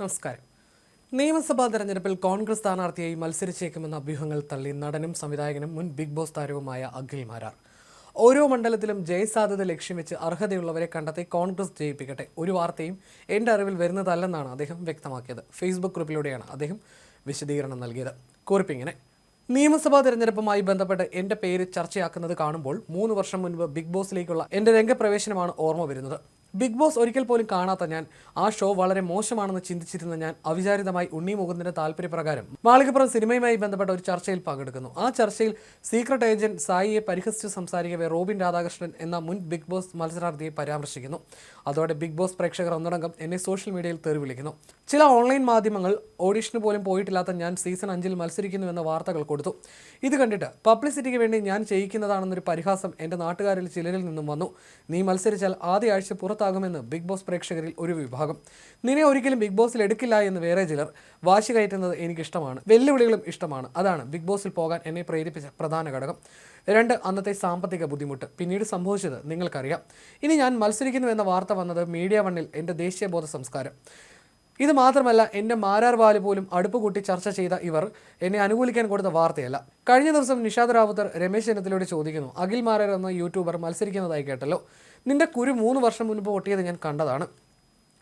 നമസ്കാരം. നിയമസഭാ തെരഞ്ഞെടുപ്പിൽ കോൺഗ്രസ് സ്ഥാനാർത്ഥിയായി മത്സരിച്ചേക്കുമെന്ന അഭ്യൂഹങ്ങൾ തള്ളി നടനും സംവിധായകനും മുൻ ബിഗ് ബോസ് താരവുമായ അഖിൽ മാരാർ. ഓരോ മണ്ഡലത്തിലും ജയസാധ്യത ലക്ഷ്യം വെച്ച് അർഹതയുള്ളവരെ കണ്ടെത്തി കോൺഗ്രസ് ജയിപ്പിക്കട്ടെ. ഒരു വാർത്തയും എന്റെ അറിവിൽ വരുന്നതല്ലെന്നാണ് അദ്ദേഹം വ്യക്തമാക്കിയത്. ഫേസ്ബുക്ക് ഗ്രൂപ്പിലൂടെയാണ് അദ്ദേഹം വിശദീകരണം നൽകിയത്. കുറിപ്പിങ്ങനെ. നിയമസഭാ തെരഞ്ഞെടുപ്പുമായി ബന്ധപ്പെട്ട് എന്റെ പേര് ചർച്ചയാക്കുന്നത് കാണുമ്പോൾ മൂന്ന് വർഷം മുൻപ് ബിഗ് ബോസിലേക്കുള്ള എന്റെ രംഗപ്രവേശനമാണ് ഓർമ്മ വരുന്നത്. ബിഗ് ബോസ് ഒരിക്കൽ പോലും കാണാത്ത ഞാൻ. ആ ഷോ വളരെ മോശമാണെന്ന് ചിന്തിച്ചിരുന്ന ഞാൻ അവിചാരിതമായി ഉണ്ണി മുകുന്ദന്റെ താല്പര്യപ്രകാരം മാളികപ്പുറം സിനിമയുമായി ബന്ധപ്പെട്ട ഒരു ചർച്ചയിൽ പങ്കെടുക്കുന്നു. ആ ചർച്ചയിൽ സീക്രട്ട് ഏജന്റ് സായിയെ പരിഹസിച്ച് സംസാരിക്കവേ റോബിൻ രാധാകൃഷ്ണൻ എന്ന മുൻ ബിഗ് ബോസ് മത്സരാർത്ഥിയെ പരാമർശിക്കുന്നു. അതോടെ ബിഗ് ബോസ് പ്രേക്ഷകർ ഒന്നടങ്കം എന്നെ സോഷ്യൽ മീഡിയയിൽ തെറി വിളിക്കുന്നു. ചില ഓൺലൈൻ മാധ്യമങ്ങൾ ഓഡിഷന് പോലും പോയിട്ടില്ലാത്ത ഞാൻ സീസൺ അഞ്ചിൽ മത്സരിക്കുന്നു എന്ന വാർത്തകൾ കൊടുത്തു. ഇത് കണ്ടിട്ട് പബ്ലിസിറ്റിക്ക് വേണ്ടി ഞാൻ ചെയ്യിക്കുന്നതാണെന്നൊരു പരിഹാസം എന്റെ നാട്ടുകാരിൽ ചിലരിൽ നിന്നും വന്നു. നീ മത്സരിച്ചാൽ ആദ്യ ആഴ്ച പുറത്താകുമെന്ന് ബിഗ് ബോസ് പ്രേക്ഷകരിൽ ഒരു വിഭാഗം. നിന്നെ ഒരിക്കലും ബിഗ് ബോസിൽ എടുക്കില്ല എന്ന് വേറെ ചിലർ വാശി കയറ്റുന്നത് എനിക്കിഷ്ടമാണ്. വെല്ലുവിളികളും ഇഷ്ടമാണ്. അതാണ് ബിഗ് ബോസിൽ പോകാൻ എന്നെ പ്രേരിപ്പിച്ച പ്രധാന ഘടകം. രണ്ട് അന്നത്തെ സാമ്പത്തിക ബുദ്ധിമുട്ട്. പിന്നീട് സംഭവിച്ചത് നിങ്ങൾക്കറിയാം. ഇനി ഞാൻ മത്സരിക്കുന്നു എന്ന വാർത്ത വന്നത് മീഡിയ വണ്ണിൽ എന്റെ ദേശീയബോധ സംസ്കാരം ഇത് മാത്രമല്ല എന്റെ മാരാർ വാൽ പോലും അടുപ്പ് കൂട്ടി ചർച്ച ചെയ്ത ഇവർ എന്നെ അനുകൂലിക്കാൻ കൊടുത്ത വാർത്തയല്ല. കഴിഞ്ഞ ദിവസം നിഷാദ് റാവുത്തർ രമേശ് ചെന്നിത്തലയോട് ചോദിക്കുന്നു അഖിൽ മാരാർ എന്ന യൂട്യൂബർ മത്സരിക്കുന്നതായി കേട്ടല്ലോ. നിന്റെ കുരു മൂന്ന് വർഷം മുൻപ് പൊട്ടിയത് ഞാൻ കണ്ടതാണ്.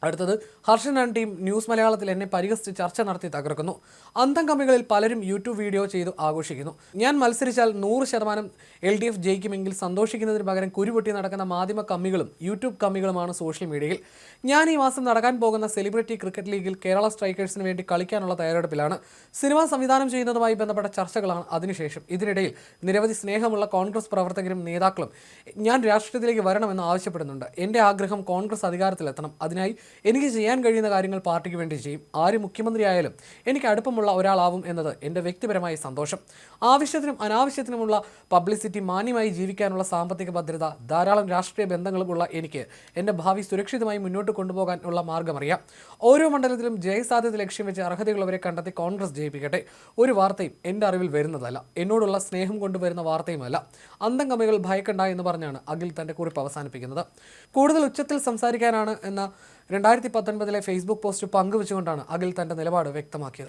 അടുത്തത് ഹർഷൻ ആൻഡ് ടീം ന്യൂസ് മലയാളത്തിൽ എന്നെ പരിഹസിച്ച് ചർച്ച നടത്തി തകർക്കുന്നു. അന്തം കമ്പികളിൽ പലരും യൂട്യൂബ് വീഡിയോ ചെയ്തു ആഘോഷിക്കുന്നു. ഞാൻ മത്സരിച്ചാൽ നൂറ് ശതമാനം എൽ ഡി എഫ് ജയിക്കുമെങ്കിൽ സന്തോഷിക്കുന്നതിന് പകരം കുരുപൊട്ടി നടക്കുന്ന മാധ്യമ കമ്മികളും യൂട്യൂബ് കമ്മികളുമാണ് സോഷ്യൽ മീഡിയയിൽ ഞാൻ ഈ മാസം നടക്കാൻ പോകുന്ന സെലിബ്രിറ്റി ക്രിക്കറ്റ് ലീഗിൽ കേരള സ്ട്രൈക്കേഴ്സിന് വേണ്ടി കളിക്കാനുള്ള തയ്യാറെടുപ്പിലാണ്. സിനിമ സംവിധാനം ചെയ്യുന്നതുമായി ബന്ധപ്പെട്ട ചർച്ചകളാണ് അതിനുശേഷം. ഇതിനിടയിൽ നിരവധി സ്നേഹമുള്ള കോൺഗ്രസ് പ്രവർത്തകരും നേതാക്കളും ഞാൻ രാഷ്ട്രീയത്തിലേക്ക് വരണമെന്ന് ആവശ്യപ്പെടുന്നുണ്ട്. എന്റെ ആഗ്രഹം കോൺഗ്രസ് അധികാരത്തിലെത്തണം. അതിനായി എനിക്ക് ചെയ്യാൻ കഴിയുന്ന കാര്യങ്ങൾ പാർട്ടിക്ക് വേണ്ടി ചെയ്യും. ആര് മുഖ്യമന്ത്രിയായാലും എനിക്ക് അടുപ്പമുള്ള ഒരാളാവും എന്നത് എന്റെ വ്യക്തിപരമായ സന്തോഷം. ആവശ്യത്തിനും അനാവശ്യത്തിനുമുള്ള പബ്ലിസിറ്റി മാന്യമായി ജീവിക്കാനുള്ള സാമ്പത്തിക ഭദ്രത ധാരാളം രാഷ്ട്രീയ ബന്ധങ്ങളുമുള്ള എനിക്ക് എന്റെ ഭാവി സുരക്ഷിതമായി മുന്നോട്ട് കൊണ്ടുപോകാൻ ഉള്ള മാർഗമറിയാം. ഓരോ മണ്ഡലത്തിലും ജയസാധ്യത ലക്ഷ്യം വെച്ച് അർഹതയുള്ളവരെ കണ്ടെത്തി കോൺഗ്രസ് ജയിപ്പിക്കട്ടെ. ഒരു വാർത്തയും എന്റെ അറിവിൽ വരുന്നതല്ല. എന്നോടുള്ള സ്നേഹം കൊണ്ടുവരുന്ന വാർത്തയുമല്ല. അന്തം കമ്മികൾ ഭയക്കണ്ട എന്ന് പറഞ്ഞാണ് അഖിൽ തന്റെ കുറിപ്പ് അവസാനിപ്പിക്കുന്നത്. കൂടുതൽ ഉച്ചത്തിൽ സംസാരിക്കാനാണ് എന്ന രണ്ടായിരത്തി പത്തൊൻപതിലെ ഫേസ്ബുക്ക് പോസ്റ്റ് പങ്കുവെച്ചുകൊണ്ടാണ് അഖിൽ തന്റെ നിലപാട് വ്യക്തമാക്കിയത്.